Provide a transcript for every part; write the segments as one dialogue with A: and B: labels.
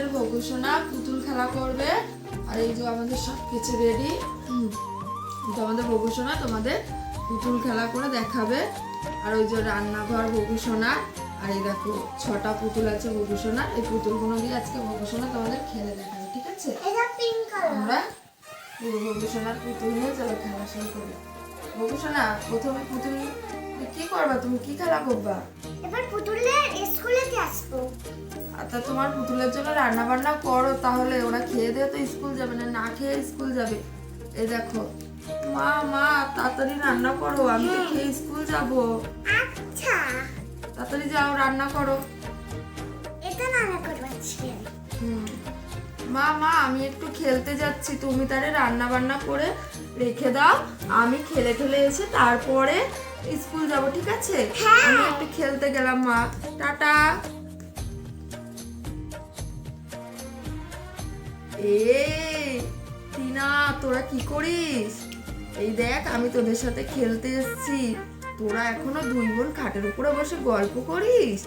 A: আমাদের বকুসোনা পুতুল খেলা করবে। আর এই যে আমাদের সব কিছু রেডি তো আমাদের বকুসোনা তোমাদের পুতুল খেলা করে দেখাবে। আর ওই যে রান্নাঘর বকুসোনা আর এই দেখো ছটা পুতুল আছে বকুসোনা এই পুতুল পুতুলগুলো দিয়ে আজকে বকুসোনা তোমাদের খেলে দেখাবে ঠিক আছে? আমরা বকুসোনার পুতুল নিয়ে চলো খেলা শুরু করি। বকুসোনা প্রথমে পুতুল কি করবা? তুমি কি খেলা করবা?
B: এবার পুতুলের স্কুলেতে আসব।
A: তা তোমার পুতুলের জন্য রান্না বান্না করো তাহলে ওরা খেয়ে দিয়ে তো স্কুল যাবে না না খেয়ে স্কুল যাবে। এই দেখো মা মা তাড়াতাড়ি রান্না করো আমি তো খেয়ে স্কুল যাব।
B: আচ্ছা।
A: তাড়াতাড়ি যাও রান্না করো।
B: এটা রান্না করব আজকে।
A: হুম। মা মা আমি একটু খেলতে যাচ্ছি তুমি তারে রান্না বান্না করে রেখে দাও। আমি খেলে ঠেলে এসে তারপরে স্কুল যাব ঠিক আছে?
B: হ্যাঁ।
A: আমি একটু খেলতে গেলাম মা। টাটা। এই, টিনা, তোরা কি করিস? এই দেখ, আমি তোদের সাথে খেলতে এসেছি। তোরা এখনও দুই বোন খাটের উপরে বসে গল্প করিস?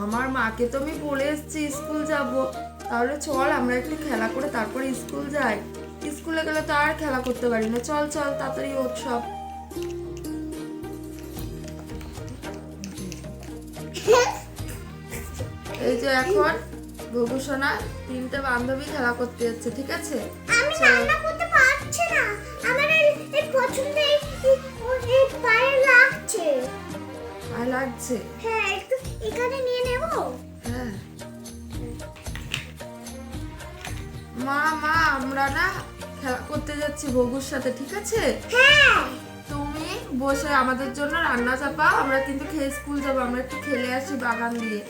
A: আমার মাকে তো আমি বলে এসেছি স্কুল যাব। তাহলে চল, আমরা একটু খেলা করে তারপরে স্কুল যাই। স্কুলে গেলে তো আর খেলা করতে পারি না। চল চল, তাড়াতাড়ি ওঠ সব। এই যে এখন ভূভূষণা তিনটে বান্ধবী খেলা করতে যাচ্ছে ঠিক আছে?
B: আমি রান্না করতে পারছি না। আমার এই পছন্দ এই পায়ে লাগছে।
A: আর লাগছে?
B: হ্যাঁ একটু এখানে নিয়ে নেব।
A: হ্যাঁ। মা মা আমরা না খেলা করতে যাচ্ছি বগুর সাথে ঠিক আছে?
B: হ্যাঁ।
A: তুমি বসে আমাদের জন্য রান্না চাপাও আমরা কিন্তু খেয়ে স্কুল যাব আমরা একটু খেলে আসি বাগান দিয়ে।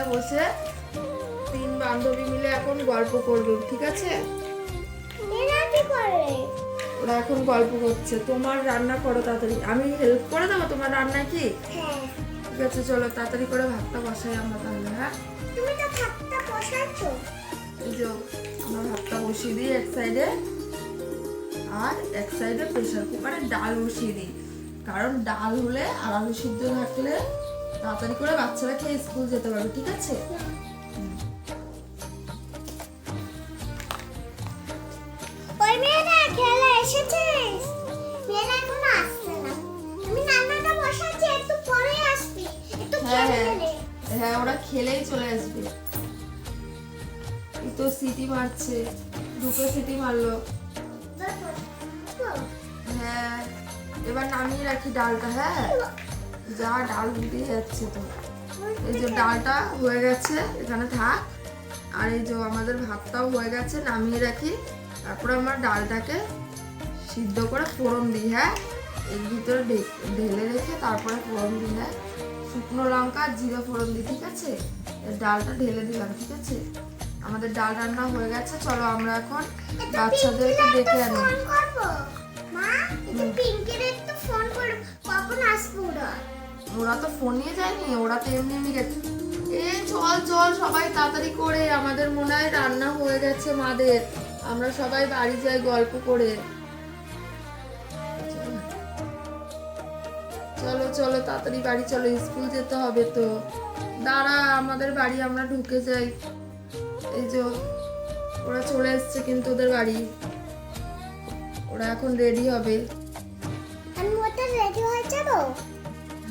A: যে বাগানে বসে তিন বান্ধবী মিলে এখন গল্প করবে ঠিক আছে? ওরা এখন গল্প করছে। তোমার রান্না করো তাড়াতাড়ি। আমি হেল্প করে দেবো তোমার রান্না কি?
B: হ্যাঁ।
A: ঠিক আছে চলো তাড়াতাড়ি করে ভাতটা বসাই আমরা তাহলে হ্যাঁ?
B: তুমি তো ভাতটা বসাচ্ছ।
A: এই যে আমরা ভাতটা বসিয়ে দিই এক সাইডে আর এক সাইডে প্রেশার কুকারে ডাল বসিয়ে দিই। কারণ ডাল হলে আর আলু সিদ্ধ থাকলে তাড়াতাড়ি করে বাচ্চারা খেয়ে স্কুল যেতে পারবে ঠিক আছে?
B: ওই মেয়েটা খেলে এসেছিস মেয়েরা এখন আসছে না। আমি রান্নাটা বসাচ্ছি একটু পরে আসবি। একটু
A: হ্যাঁ
B: খেলে
A: হ্যাঁ। হ্যাঁ ওরা খেলেই চলে আসবে। তো সিটি মারছে। দুটো সিটি মারলো। হ্যাঁ এবার নামিয়ে রাখি ডালটা হ্যাঁ? যা ডাল উঠে যাচ্ছে তো। এই যে ডালটা হয়ে গেছে এখানে থাক। আর এই যে আমাদের ভাতটাও হয়ে গেছে নামিয়ে রাখি। তারপরে আমার ডালটাকে সিদ্ধ করে ফোড়ন দিই হ্যাঁ? এর ভিতরে ঢেলে রেখে তারপরে ফোড়ন দিই হ্যাঁ? শুকনো লঙ্কা জিরে ফোড়ন দিই ঠিক আছে? এর ডালটা ঢেলে দিলাম ঠিক আছে? আমাদের ডাল রান্না হয়ে গেছে চলো আমরা এখন বাচ্চাদেরকে ডেকে আনি।
B: মা একটু পিঙ্কির একটু ফোন করব। কখন আসব ওরা?
A: ওরা তো ফোন নিয়ে যায়নি, ওরা তো এমনি এমনি গেছে। এ চল চল, সবাই তাড়াতাড়ি করে, আমাদের মনে হয় রান্না হয়ে গেছে মাদের। আমরা সবাই বাড়ি যাই গল্প করে। চলো চলো, তাড়াতাড়ি বাড়ি চলো, স্কুল যেতে হবে তো। দাঁড়া, আমাদের বাড়ি আমরা ঢুকে যাই। এই যে, ওরা চলে এসছে কিন্তু ওদের বাড়ি। ওরা এখন রেডি হবে।
B: আমি রেডি হয়ে যাব?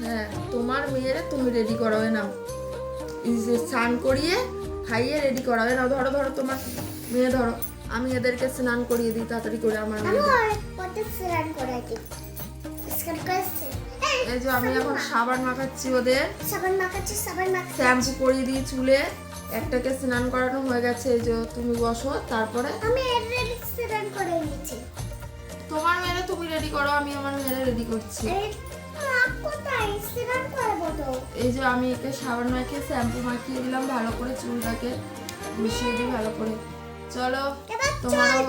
A: হ্যাঁ তোমার মেয়েরে তুমি রেডি করাবে নাও। স্নান করিয়ে খাইয়ে রেডি করাবে নাও। ধরো ধরো তোমার মেয়ে ধরো আমি এদেরকে স্নান করিয়ে দিই তাড়াতাড়ি করে আমার
B: স্নান করাই এই
A: যে আমি এখন সাবান মাখাচ্ছি ওদের।
B: সাবান মাখাচ্ছি সাবান মাখাচ্ছি।
A: শ্যাম্পু করিয়ে দিই চুলে। একটাকে স্নান করানো হয়ে গেছে এই যে তুমি বসো তারপরে?
B: আমি অলরেডি স্নান করে নিয়েছি
A: তোমার মেয়ে তুমি রেডি করো আমি আমার মেয়ে রেডি করছি।
B: এই
A: যে আমি একে সাবান মাখিয়ে শ্যাম্পু মাখিয়ে দিলাম ভালো করে চুলটাকে মিশিয়ে দিই ভালো করে। চলো তোমারও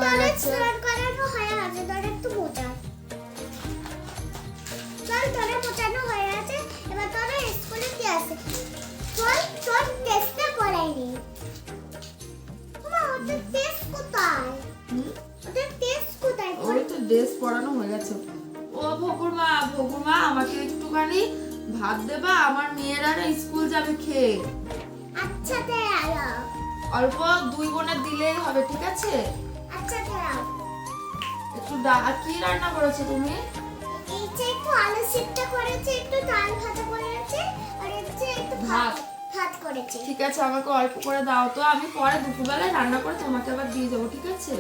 A: হয়ে গেছে ড্রেস পরানো হয়ে গেছে। ও ভকুর মা বকুমা আমাকে একটুখানি ভাত দেবা আমার মেয়েরা না স্কুল যাবে খেয়ে।
B: আচ্ছা দাও
A: অল্প দুই বোনের দিলেই হবে ঠিক আছে?
B: আচ্ছা দাও
A: একটু ডা- কি রান্না করেছ তুমি?
B: এই যে একটু আলু সিদ্ধ করেছে একটু ডাল ভাজা করেছে আর এই একটু
A: ভাত।
B: ভাত? ভাত করেছে।
A: ঠিক আছে আমাকে অল্প করে দাও তো আমি পরে দুপুরবেলায় রান্না করে তোমাকে আবার দিয়ে দেবো ঠিক আছে?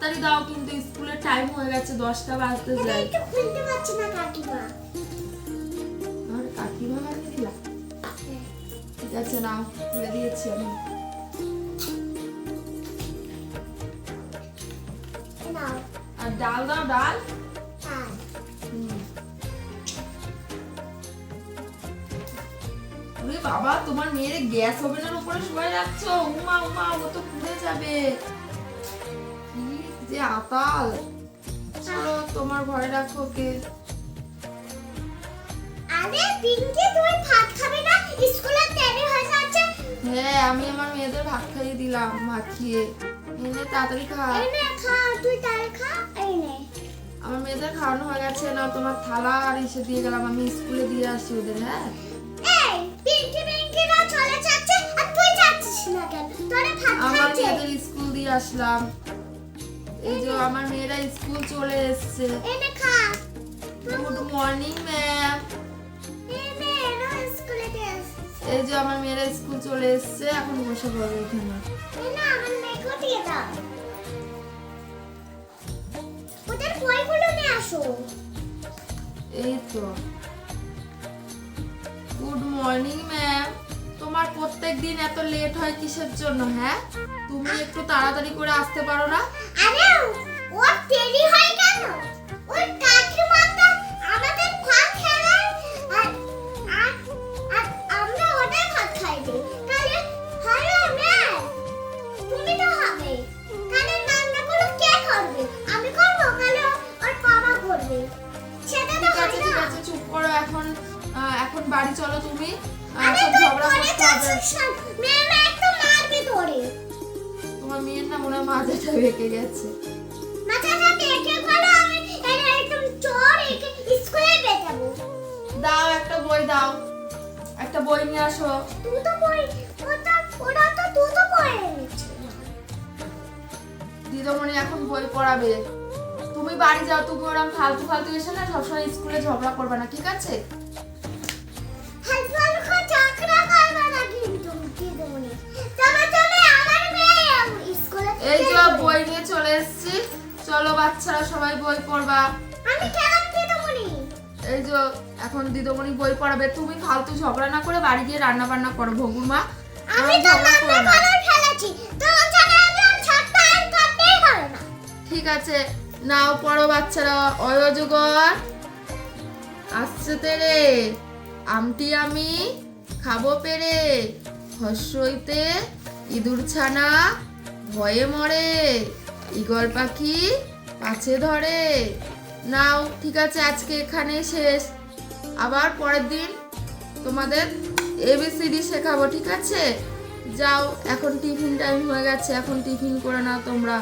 A: তাড়াতাড়ি দাও কিন্তু স্কুলের টাইম হয়ে গেছে দশটা বাজতে যায়।
B: খুলতে পারছি না কাকিমা?
A: আর কাকিমা বাড়ি দিলা ঠিক আছে নাও খুলে দিয়েছি আমি। আর ডাল দাও ডাল।
B: আর
A: বাবা তোমার মেয়ের গ্যাস ওভেনের উপরে শুয়ে যাচ্ছ। উমা উমা ও তো পুড়ে যাবে। আতাল চলো তোমার ঘরে রাখো ওকে।
B: আরে পিঙ্কি তুমি ভাত খাবে না? স্কুলে দেরি হয়ে যাচ্ছে।
A: হ্যাঁ আমি আমার মেয়েদের ভাত খাইয়ে দিলাম মাখিয়ে এনে তাড়াতাড়ি খা।
B: এই নে খা তুই ডাল খা। এই নে।
A: আমার মেয়েদের খাওয়ানো হয়ে গেছে না তোমার থালা আর এসে দিয়ে গেলাম আমি স্কুলে দিয়ে আসি ওদের হ্যাঁ?
B: এই পিঙ্কি পিঙ্কি না চলে যাচ্ছে আর তুই যাচ্ছিস না কেন? তোরে ভাত
A: আমার মেয়েদের স্কুল দিয়ে আসলাম। এই যে আমার মেয়েরা স্কুল চলে এসছে। গুড মর্নিং ম্যাম
B: এই
A: যে আমার মেয়েরা স্কুল চলে এসছে এখন বসে পড়বে এখানে।
B: ওদের বইগুলো নিয়ে আসো।
A: এই তো। গুড মর্নিং ম্যাম তোমার প্রত্যেক দিন এত লেট হয় কিসের জন্য হ্যাঁ? তুমি একটু তাড়াতাড়ি করে আসতে পারো না?
B: আরে ও দেরি হয় কেন? ওই কাকিমাটা আমাদের ভাত খেলায় আর আর আমরা ওদের ভাত খাই দিই তাহলে তুমি তো হবে। রান্নাগুলো কে করবে? আমি করব? ওর বাবা করবে। সেটা তো হয়
A: আছে ঠিক আছে চুপ করো এখন। এখন বাড়ি চলো তুমি।
B: আরে
A: ঝগড়া করতে হবে।
B: না একটু মারবে তোরে
A: তোমার মেয়ের না মনে মাথাটা বেঁকে গেছে।
B: মাথাটা দেখে বলো আমি একদম চোর একে স্কুলে বেটাবো
A: দাও একটা বই দাও। একটা বই নিয়ে আসো।
B: তুই তো বই ওটা ওটা তো তুই তো পড়ে
A: দিদিমণি এখন বই পড়াবে। তুমি বাড়ি যাও তুমি ওরকম ফালতু ফালতু এসে না সবসময় স্কুলে ঝগড়া করবে না ঠিক আছে? এই যে বই নিয়ে চলে এসেছি। চলো বাচ্চারা সবাই বই পড়বা।
B: আমি খেলাম দিদিমণি।
A: এই যে এখন দিদিমণি বই পড়াবে। তুমি ফালতু ঝগড়া না করে বাড়ি গিয়ে রান্না বান্না করো ভগুর মা
B: আমি তো রান্না
A: না।
B: করে। ফেলেছি। তো জানা আমি ছাড়তে আর করতেই হবে না।
A: ঠিক আছে। নাও পড়ো বাচ্চারা। অয়জগর আসছে তেরে। আমটি আমি খাব পেরে। হস্যইতে ইঁদুর ছানা। ভয়ে মরে। ইগল পাখি পাছে ধরে। নাও ঠিক আছে আজকে এখানে শেষ। আবার পরের দিন তোমাদের এবিসিডি শেখাবো ঠিক আছে? যাও এখন টিফিন টাইম হয়ে গেছে এখন টিফিন করে নাও তোমরা।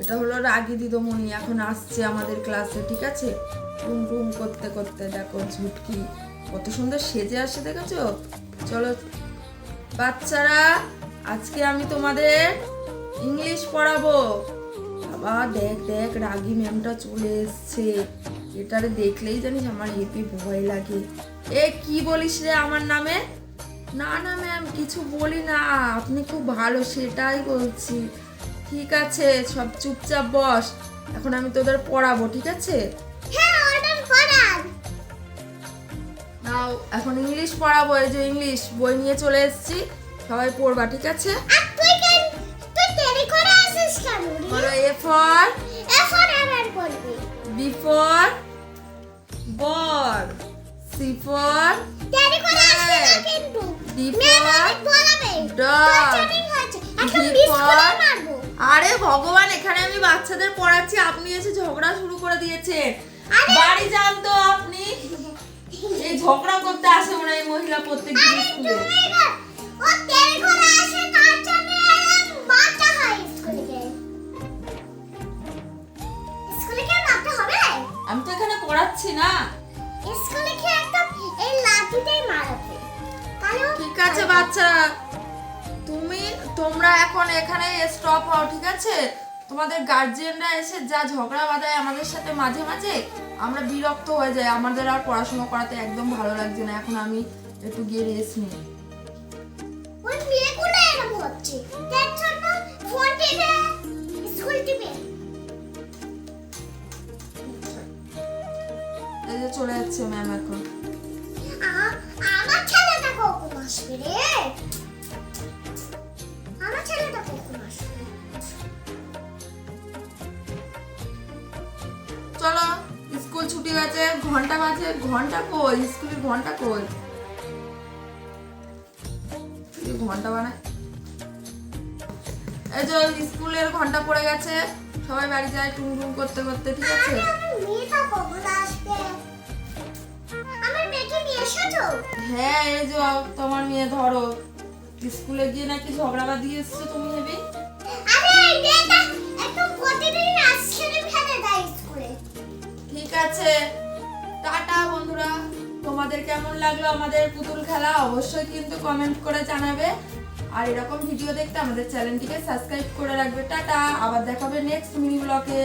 A: এটা হলো রাগি দিদমণি এখন আসছে আমাদের ক্লাসে ঠিক আছে? টুম টুম করতে করতে, দেখো ঝুটকি, কত সুন্দর সেজে আসে, দেখেছ? চলো, বাচ্চারা, আজকে আমি তোমাদের ইংলিশ পড়াবো। বাবা, দেখ দেখ, রাগি ম্যামটা চলে এসছে। এটারে দেখলেই জানিস আমার হেপি ভয় লাগে। এ, কি বলিস রে আমার নামে? না না, ম্যাম, কিছু বলি না, আপনি খুব ভালো, সেটাই বলছি। ঠিক আছে, সব চুপচাপ বস, এখন আমি তোদের পড়াবো, ঠিক আছে? এখন ইংলিশ পড়াবো এই যে ইংলিশ বই নিয়ে চলে এসেছি সবাই পড়বা ঠিক আছে? এ ফর
B: আবার
A: বি বল সি
B: দেরি করে আসবি না। কিন্তু।
A: ডি আরে ভগবান এখানে আমি বাচ্চাদের পড়াচ্ছি আপনি এসে ঝগড়া শুরু করে দিয়েছেন। বাড়ি যান তো আপনি। এই ঝগড়া করতে আসে মনে হয় এই মহিলা প্রত্যেক দিন স্কুলে।
B: ও দেরি করে আসে তার জন্য এরম হয় স্কুলে স্কুলে গিয়ে মারতে হবে?
A: আমি তো এখানে পড়াচ্ছি না।
B: স্কুলে গিয়ে একদম এই লাঠিতেই মারাবে।
A: ঠিক আছে বাচ্চারা তুমি তোমরা এখন এখানে স্টপ হও ঠিক আছে? তোমাদের গার্জিয়ানরা এসে যা ঝগড়া বাঁধায় আমাদের সাথে মাঝে মাঝে আমরা বিরক্ত হয়ে যাই আমাদের আর পড়াশোনা করাতে একদম ভালো লাগছে না এখন আমি একটু গিয়ে রেস্ট নিই
B: ওই মেয়েগুলো এরম হচ্ছে। তার জন্য ফোন টিপে, স্কুল টিপে।
A: চলে যাচ্ছে ম্যাম এখন ছুটি গেছে ঘণ্টা বাজে ঘণ্টা কই? স্কুলের ঘণ্টা কই? এই ঘণ্টা বানায়। এই যে স্কুলের ঘণ্টা পড়ে গেছে সবাই বাড়ি যায় টুং টুং করতে করতে ঠিক আছে? হ্যাঁ এই যে তোমার মেয়ে ধরো। স্কুলে গিয়ে নাকি ঝগড়া বাঁধিয়ে এসছো তুমি হেবি?
B: আরে, মেয়েটা একদম প্রতিদিন আইসক্রিম খেতে দেয় স্কুলে।
A: আছে টাটা বন্ধুরা। তোমাদের কেমন লাগল আমাদের পুতুল খেলা? অবশ্যই কিন্তু কমেন্ট করে জানাবে। আর এরকম ভিডিও দেখতে আমাদের চ্যানেলটিকে সাবস্ক্রাইব করে রাখবে। টাটা। আবার দেখাবে নেক্সট মিনি ব্লগে